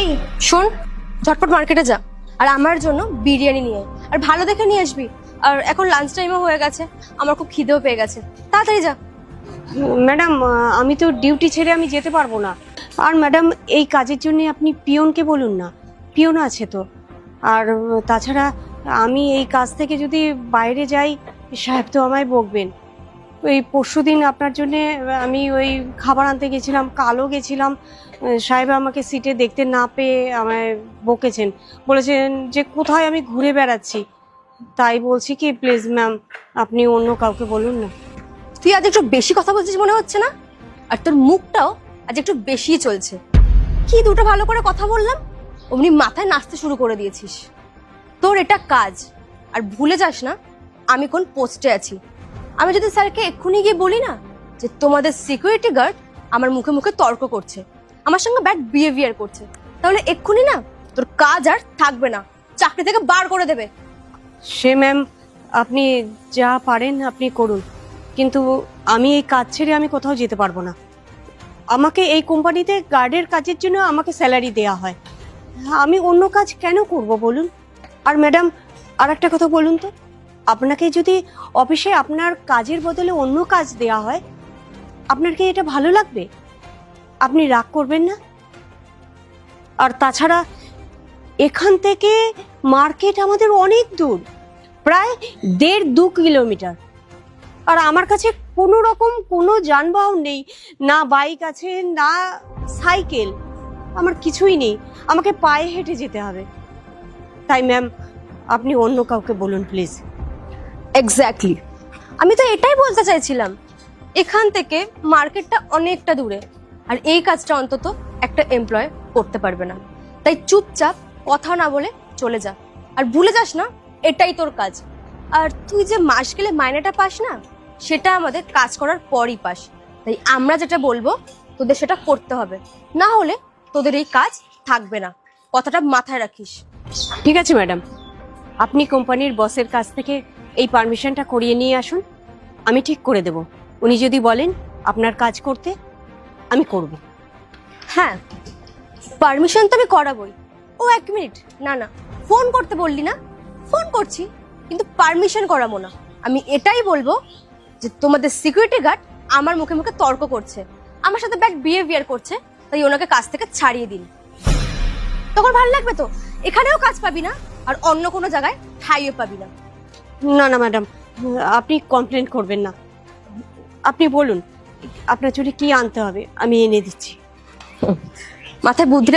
এই, শোন, ঝটপট মার্কেটে যা, আর আমার জন্য বিরিয়ানি নিয়ে। আর ভালো দেখে নিয়ে আসবি। আর এখন লাঞ্চ টাইমও হয়ে গেছে, আমার খুব খিদেও পেয়ে গেছে। তাড়াতাড়ি যা। ম্যাডাম আমি তো ডিউটি ছেড়ে আমি যেতে পারব না। আর ম্যাডাম, এই কাজের জন্য আপনি পিয়নকে বলুন না। পিয়ন আছে তো। আর, তাছাড়া আমি এই কাজ থেকে যদি বাইরে যাই, সাহেব তো আমায় বকবেন। ওই পরশু দিন আপনার জন্য আমি ওই খাবার আনতে গেছিলাম কালো গেছিলাম। সাহেব আমাকে সিটে দেখতে না পেয়ে আমায় বকেছেন। বলেছেন যে, কোথায় আমি ঘুরে বেড়াচ্ছি? তাই বলছি কি, প্লিজ ম্যাম, আপনি অন্য কাউকে বলুন না। তুই আজ একটু বেশি কথা বলছিস মনে হচ্ছে না? আর তোর মুখটাও আজ একটু বেশি চলছে। কি দুটো ভালো করে কথা বললাম? অমনি মাথায় নাচতে শুরু করে দিয়েছিস। তোর এটা কাজ। আর ভুলে যাস না, আমি কোন পোস্টে আছি। আমি যদি স্যারকে এক্ষুনি গিয়ে বলি না যে তোমাদের সিকিউরিটি গার্ড আমার মুখে মুখে তর্ক করছে, আমার সঙ্গে ব্যাড বিহেভিয়ার করছে, তাহলে এক্ষুনি না তোর কাজ আর থাকবে না, চাকরি থেকে বার করে দেবে। সে ম্যাম আপনি যা পারেন আপনি করুন, কিন্তু আমি এই কাজ ছেড়ে আমি কোথাও যেতে পারব না। আমাকে এই কোম্পানিতে গার্ডের কাজের জন্য আমাকে স্যালারি দেয়া হয়। আমি অন্য কাজ কেন করব বলুন? আর ম্যাডাম আর একটা কথা বলুন তো। আপনাকে যদি অফিসে আপনার কাজের বদলে অন্য কাজ দেয়া হয়, আপনার কি এটা ভালো লাগবে? আপনি রাগ করবেন না? আর তাছাড়া এখান থেকে মার্কেট আমাদের অনেক দূর, প্রায় দেড় দু কিলোমিটার। আর আমার কাছে কোনো রকম কোনো যানবাহন নেই, না বাইক আছে, না সাইকেল, আমার কিছুই নেই। আমাকে পায়ে হেঁটে যেতে হবে। তাই ম্যাম, আপনি অন্য কাউকে বলুন, প্লিজ। এক্স্যাক্টলি আমি তো এটাই বলতে চাইছিলাম। এখান থেকে মার্কেটটা অনেকটা দূরে, আর এই কাজটা অন্তত একটা এমপ্লয় করতে পারবে না। তাই চুপচাপ কথা না বলে চলে যা। আর ভুলে যাস না, এটাই তোর কাজ। আর তুই যে মাস গেলে মাইনেটা পাস না, সেটা আমাদের কাজ করার পরই পাস। তাই আমরা যেটা বলব, তোদের সেটা করতে হবে। না হলে তোদের এই কাজ থাকবে না। কথাটা মাথায় রাখিস। ঠিক আছে, ম্যাডাম। আপনি কোম্পানির বসের কাছ থেকে এই পারমিশনটা করিয়ে নিয়ে আসুন। আমি ঠিক করে দেব। উনি যদি বলেন আপনার কাজ করতে, আমি করব। হ্যাঁ পারমিশন তো আমি করাবই। ও এক মিনিট, না না, ফোন করতে বললি না? ফোন করছি, কিন্তু পারমিশন করাবো না। আমি এটাই বলব যে তোমাদের সিকিউরিটি গার্ড আমার মুখে মুখে তর্ক করছে। আমার সাথে ব্যাড বিহেভিয়ার করছে, তাই ওনাকে কাজ থেকে ছাড়িয়ে দিন। তখন ভালো লাগবে তো? এখানেও কাজ পাবি না, আর অন্য কোনো জায়গায় ঠাইও পাবি না। না না ম্যাডাম আপনি কমপ্লেন করবেন না। আপনি বলুন, আপনার চুরি কি আনতে হবে, আমি এনে দিচ্ছি। মাথায় বুদ্ধি